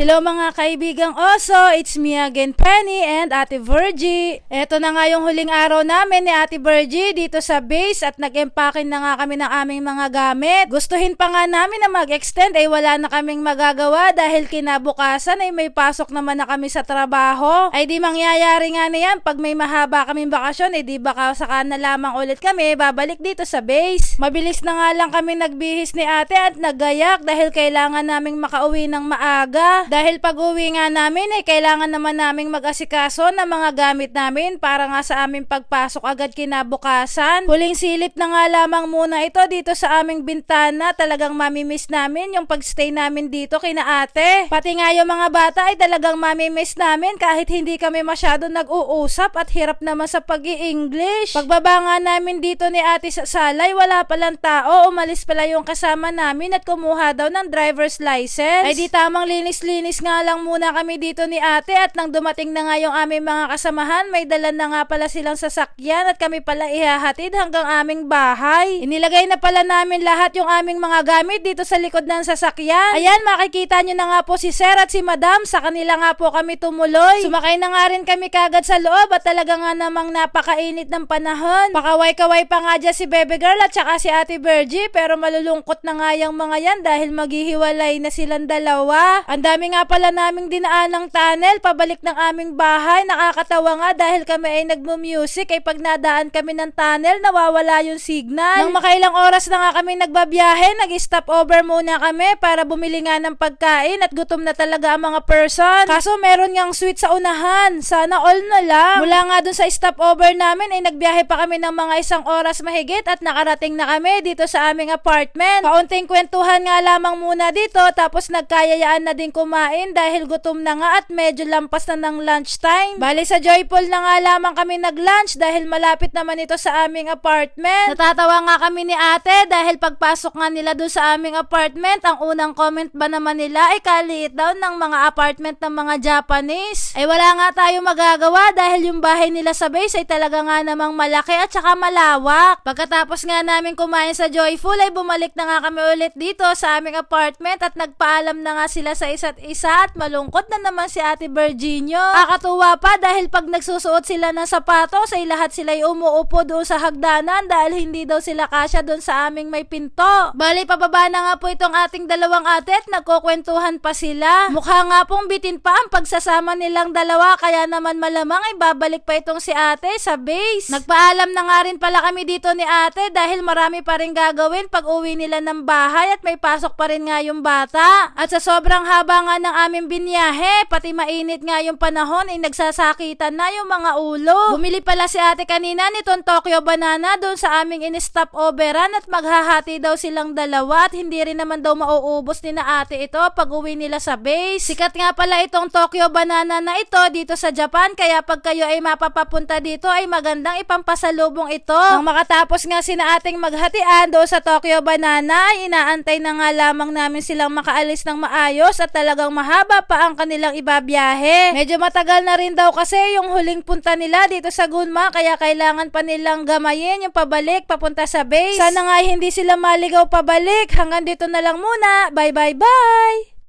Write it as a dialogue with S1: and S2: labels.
S1: Hello mga kaibigang oso, it's me again Penny and Ate Virgie. Ito na nga yung huling araw namin ni Ate Virgie dito sa base at nag-empake na nga kami ng aming mga gamit. Gustuhin pa nga namin na mag-extend ay wala na kaming magagawa dahil kinabukasan ay may pasok naman na kami sa trabaho. Ay di mangyayari nga na yan pag may mahaba kaming bakasyon ay di baka saka na lamang ulit kami babalik dito sa base. Mabilis na nga lang kami nagbihis ni ate at nagayak dahil kailangan naming makauwi ng maaga. Dahil pag uwi nga namin ay kailangan naman naming mag-asikaso ng mga gamit namin para nga sa aming pagpasok agad kinabukasan. Huling silip na nga lamang muna ito dito sa aming bintana. Talagang mamimiss namin yung pagstay namin dito kina ate. Pati nga yung mga bata ay talagang mamimiss namin kahit hindi kami masyado nag-uusap at hirap naman sa pag english Pagbaba nga namin dito ni ate sa salay, wala palang tao. Umalis pala yung kasama namin at kumuha daw ng driver's license. Ay di tamang linis-linis nga lang muna kami dito ni ate at nang dumating na nga yung aming mga kasamahan, may dala na nga pala silang sasakyan at kami pala ihahatid hanggang aming bahay. Inilagay na pala namin lahat yung aming mga gamit dito sa likod ng sasakyan. Ayan, makikita nyo na nga po si Sir at si Madam. Sa kanila nga po kami tumuloy. Sumakay na nga rin kami kagad sa loob at talaga nga namang napakainit ng panahon. Pakaway-kaway pa nga dyan si Bebe Girl at saka si Ate Virgie pero malulungkot na nga yung mga yan dahil maghihiwalay na silang dalawa. Ang dami nga pala naming dinaan ng tunnel pabalik ng aming bahay. Nakakatawa nga dahil kami ay nagmu-music ay pag nadaan kami ng tunnel nawawala yung signal. Nang makailang oras na nga kami nagbabiyahe, nag-stop over muna kami para bumili nga ng pagkain at gutom na talaga ang mga person. Kaso meron ngang sweet sa unahan. Sana all na lang. Mula nga dun sa stop over namin ay nagbiyahe pa kami ng mga isang oras mahigit at nakarating na kami dito sa aming apartment. Kaunting kwentuhan nga lamang muna dito tapos nagkayayaan na din kumain dahil gutom na nga at medyo lampas na ng lunchtime. Bali sa Joyful na nga lamang kami nag-lunch dahil malapit naman ito sa aming apartment. Natatawa nga kami ni ate dahil pagpasok nga nila doon sa aming apartment, ang unang comment ba naman nila ay kaliit daw ng mga apartment ng mga Japanese. Ay wala nga tayo magagawa dahil yung bahay nila sa base ay talaga nga namang malaki at saka malawak. Pagkatapos nga namin kumain sa Joyful ay bumalik na nga kami ulit dito sa aming apartment at nagpaalam na nga sila sa isa't isa at malungkot na naman si Ate Virginio. Akatuwa pa dahil pag nagsusuot sila ng sapatos ay lahat sila ay umuupo doon sa hagdanan dahil hindi daw sila kasya doon sa aming may pinto. Bali pababa na nga po itong ating dalawang ate at nagkukwentuhan pa sila. Mukha nga pong bitin pa ang pagsasama nilang dalawa kaya naman malamang ay babalik pa itong si ate sa base. Nagpaalam na nga rin pala kami dito ni ate dahil marami pa rin gagawin pag uwi nila ng bahay at may pasok pa rin nga yung bata. At sa sobrang haba nga ng aming binyahe, pati mainit nga yung panahon ay nagsasakitan na yung mga ulo. Bumili pala si ate kanina nitong Tokyo Banana doon sa aming in-stop overan at maghahati daw silang dalawa at hindi rin naman daw mauubos ni na ate ito pag uwi nila sa base. Sikat nga pala itong Tokyo Banana na ito dito sa Japan kaya pag kayo ay mapapapunta dito ay magandang ipampasalubong ito. Nang makatapos nga sina ating maghatian doon sa Tokyo Banana ay inaantay na nga lamang namin silang makaalis ng maayos at talagang mahaba pa ang kanilang ibabiyahe. Medyo matagal na rin daw kasi yung huling punta nila dito sa Gunma kaya kailangan pa nilang gamayin yung pabalik papunta sa base. Sana nga hindi sila maligaw pabalik. Hanggang dito na lang muna. Bye bye bye!